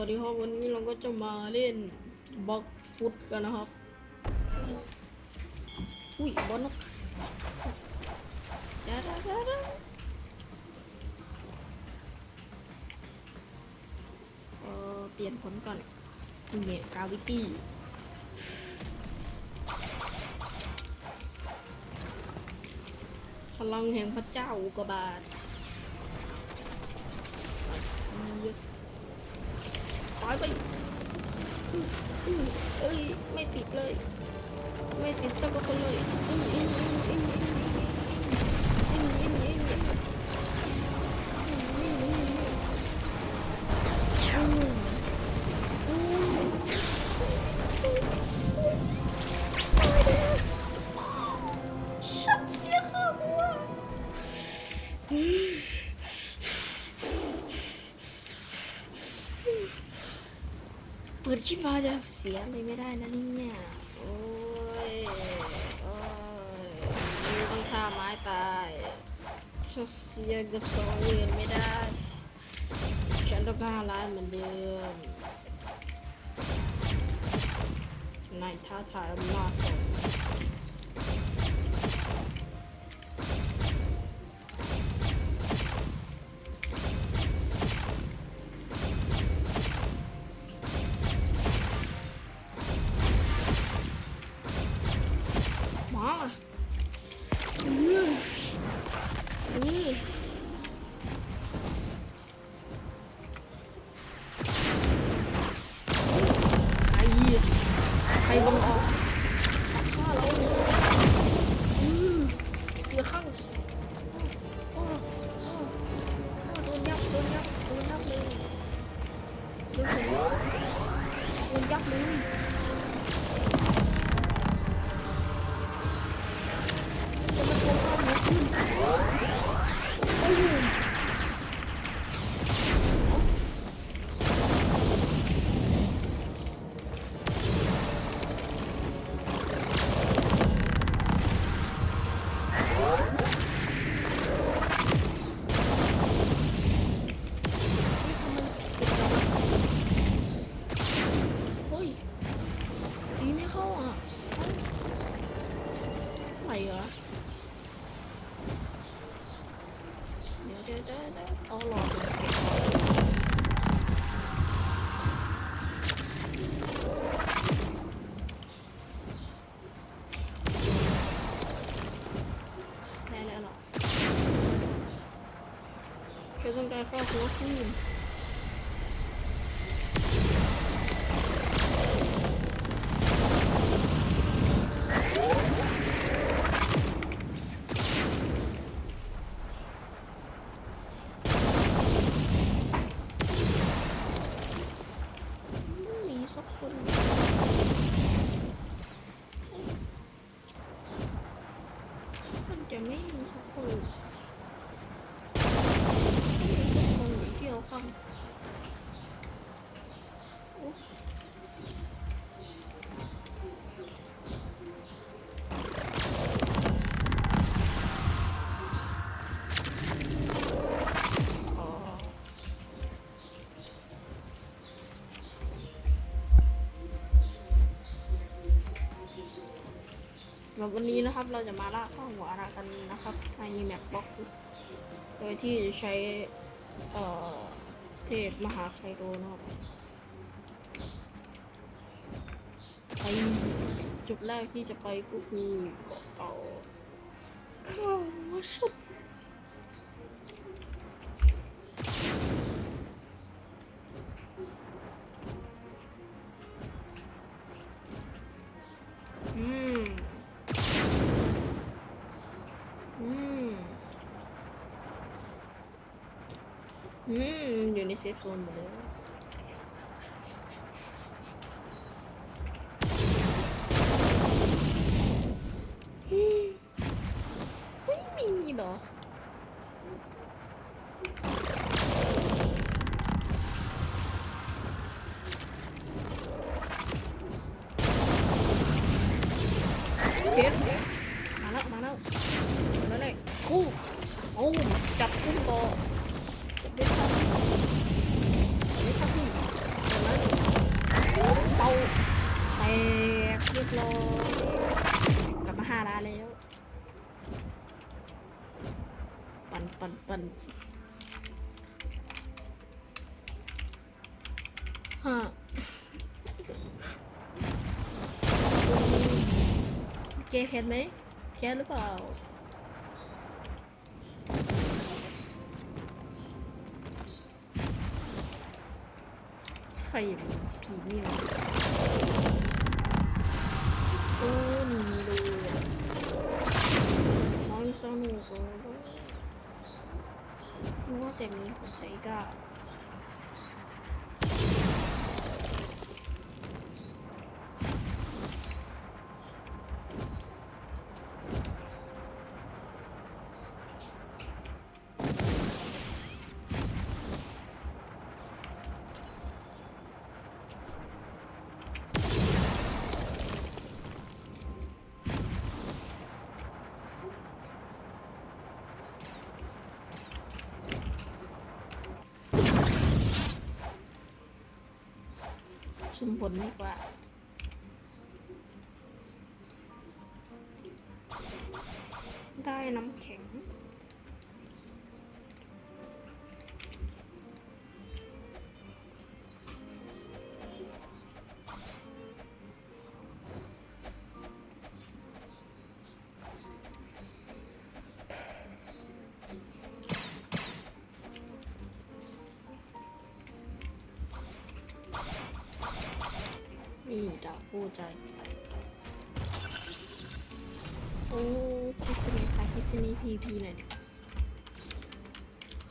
วัสดีครับวันนี้เราก็จะมาเล่นบล็อกฟุตกันนะครับ อุ้ยบอลนกดาดาดาดาเออเปลี่ยนผลก่อนเนี่ยกาวิตี้พลังแห่งพระเจ้าอุกกาบาตถ อยไปเอ้ย ไม่ติดเลย ไม่ติดสักคนเลย เปิดคลิปมาจะเสียเลยไม่ได้นะเนี่ย โอ้ย โอ้ยยูต้องฆ่าไม้ตายฉันเสียกับสองเงินไม่ได้ฉันต้องห้าล้านเหมือนเดิมนายท้าทายอำนาจขอ 어, 빼고 손님 สำหรับวันนี้นะครับ เราจะมาล่าข้าหัวอารากันนะครับในแมปบ็อกซ์โดยที่จะใช้เอ่อเทพมหาไคโดนะครับไปจุดแรกที่จะไปก็คือเกาะเต่าข้าวหัวชุบ อืมอยู่ในเซฟโซนหมดเลยอืมไม่มีเหรอ เก็บมาแล้ว มาแล้วมาแล้วเลยกู้โอ้จับกุ้งต่อจับได้ครับจับได้ครับพี่ กเรียบร้อยกลับมาหาร้านแล้ว ปั่นปั่นปั่นฮะเกเห็นไหมแค่หรือเปล่าใครผีนี่วะ นึกว่าแต่ ชุมผลดีกว่าได้น้ำแข็ง อ้คิสนีค่ะคิสนีพีพีหน่อย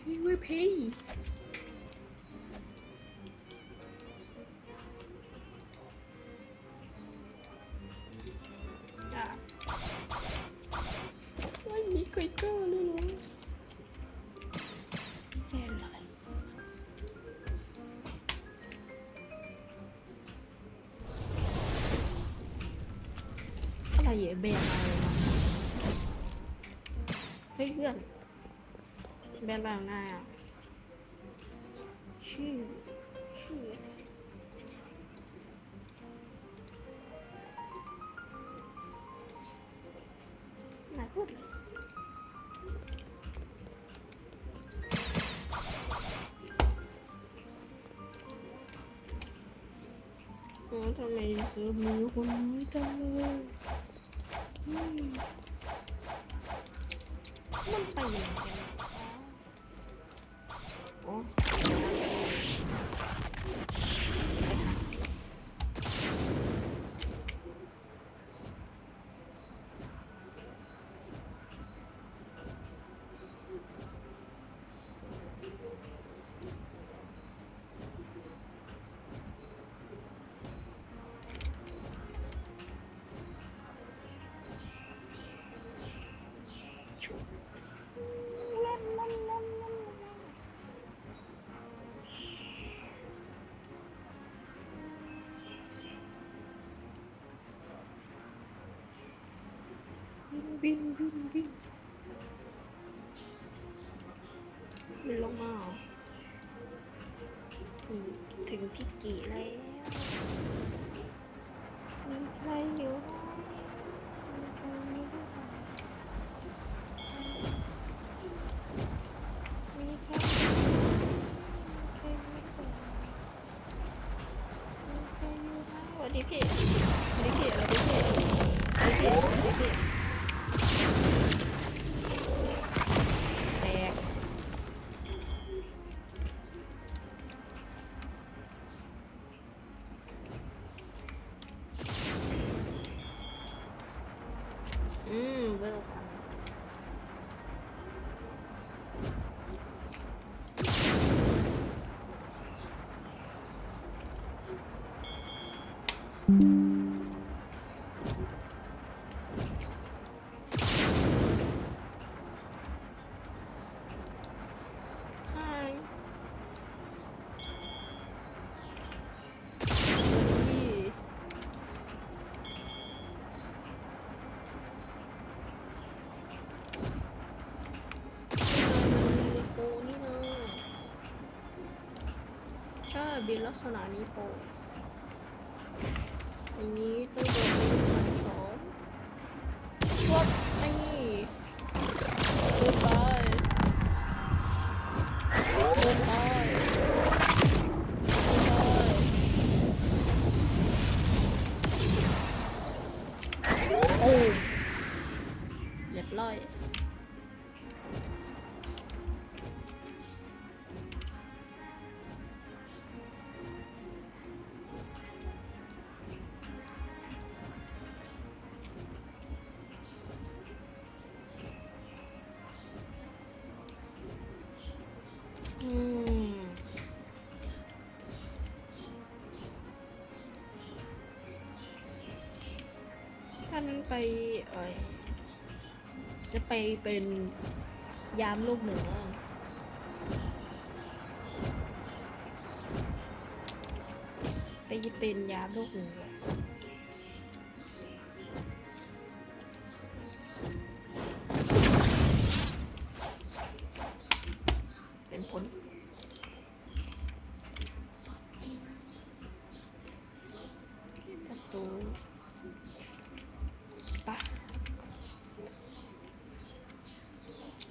เฮ้ยเว้ยพี่ ชื่อชื่อไหนพูดเลยทำไมเสือมือคนน้อยจังเลยมมันไปยังไง บินบินบินบินมันลงมาหรอนี่ถึงที่กี่แล้ว มีใครอยู่มีใครอยู่หรือเปล่ามีใครอยู่หรือเปล่ามีใครอยู่ไหมสวัสดีพี่ อืมเใช่บินลักษณะนี้โปอย่างนี้ต้องโดนลูกสองสองชวบไอ้นี่เนั้นไปเออจะไปเป็นยามลูกเหนือไปเป็นยามลูกหนือเป็น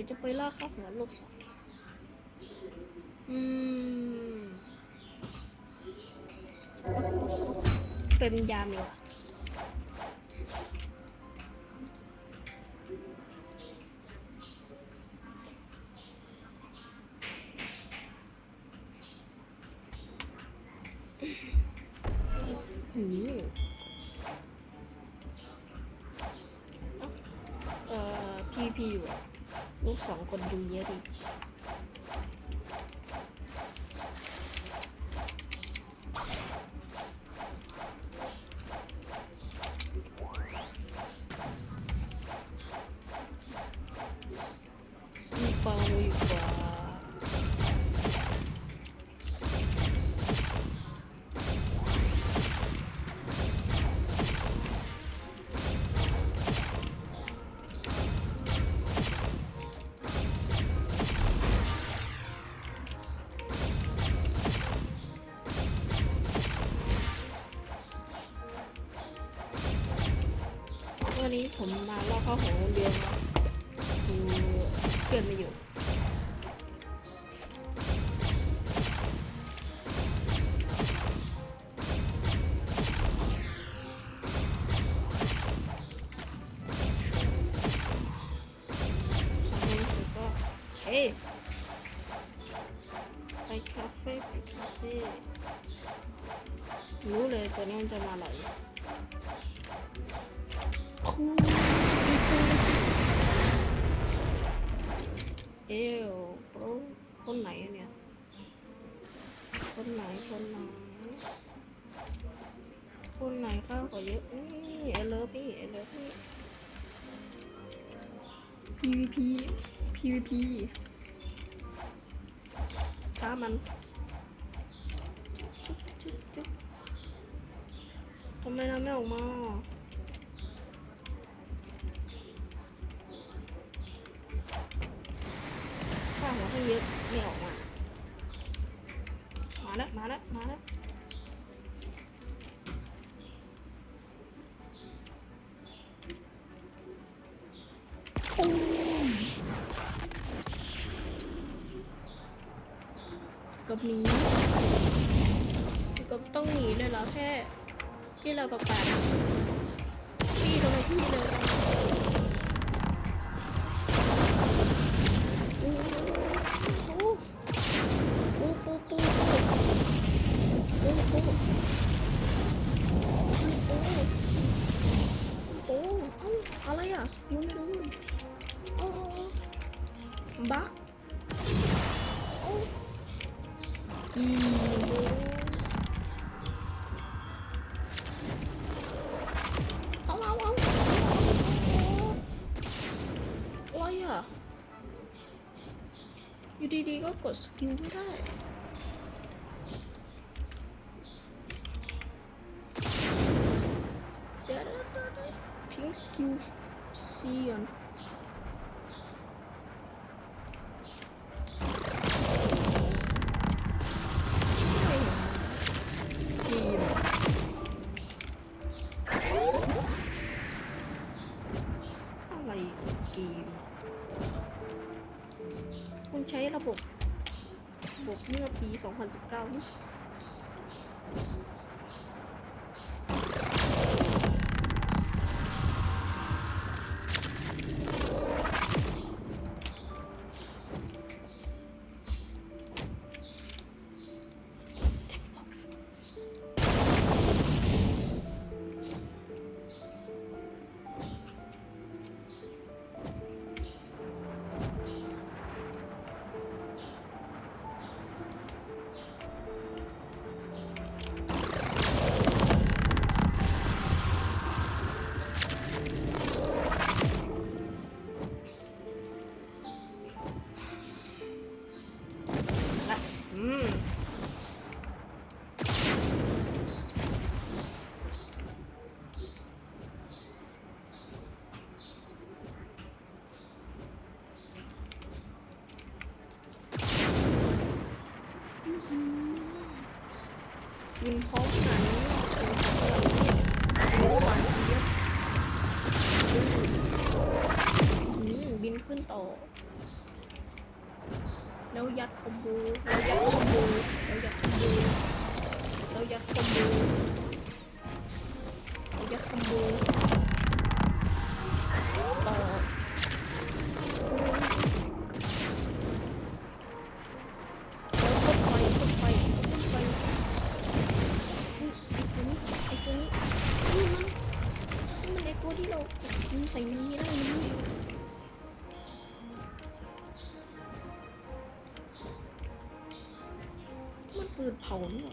รือจะไปล่าข้าหัวลูกสองอืม เป็นยามอยู่อะอืมเอ่อพีพีอยู่ ลูกสองคนดูเยอะดี วันนี้ผมมาล่อกข้าของโรงเรียนนะคือเพื่อนไม่อยู่ เอวโปรคนไหนเนี่ย คนไหน คนไหน คนไหนข้าวก็เยอะนี่เอเลิฟพี่เอเลิฟพี่ PVP PVP ช้ามันจุ๊บจุ๊บจุ๊บทำไมเราไม่ออกมาข้าหัวให้เยอะไม่ออกมา มาแล้วมาแล้วมาแล้วกับหนีกับต้องหนีเลยเหรอแค่ที่เราประกาศพี่ทำไมพี่เลย อะไรอะยูไม่รู้โอ้บักโอ้อีโมเอาเอาเอาอะไรอะอยู่ดีๆก็กดสกิลไม่ได้ 2019นี้ กินพร้อมกันกินพร้อมกันหวานเจี๊ยบอืมบินขึ้นต่อ แล้วยัดคอมโบแล้วยัดคอมโบแล้วยัดคอมโบแล้วยัดคอมโบแล้วยัดคอมโบ ตัวที่เรายิงใส่มันนี่ได้นะมันปืนเผาเนี่ย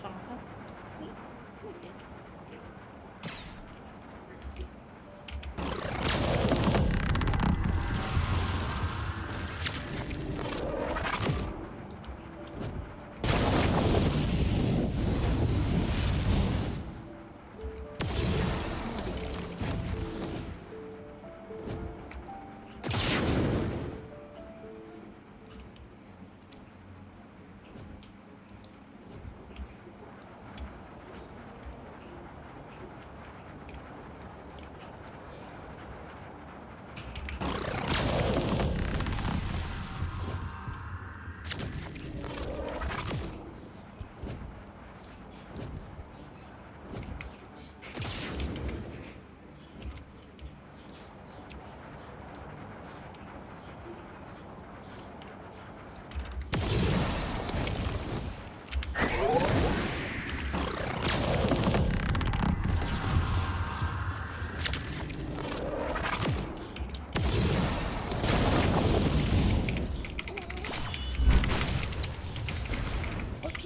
เ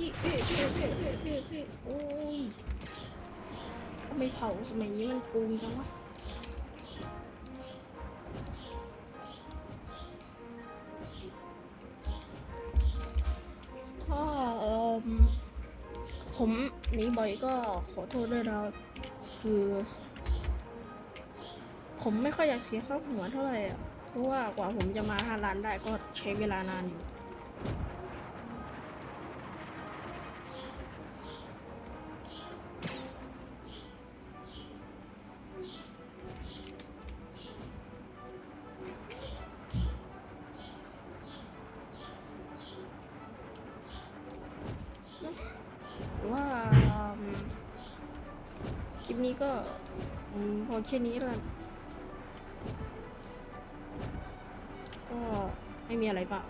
พี่พี่พี่พี่พี่พี่พี่โอ้ยทำไมเผาสมัยนี้มันโกงจังวะถ้าเออผมหนีบ่อยก็ขอโทษด้วยนะครับคือ ผมไม่ค่อยอยากเสียค่าหัวเท่าไหร่อะ เพราะว่ากว่าผมจะมาห้าล้านได้ก็ใช้เวลานานอยู่ ลิปนี้ก็พอแค่นี้แล้วก็ไม่มีอะไรปะ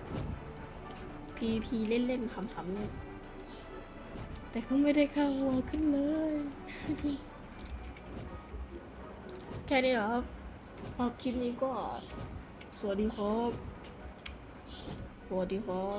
พีพีเล่นๆขำๆเนี่ย แต่ก็ไม่ได้ค่าวัวขึ้นเลย แค่นี้เหรอครับพอคลิปนี้ก็ สวัสดีครับ สวัสดีครับ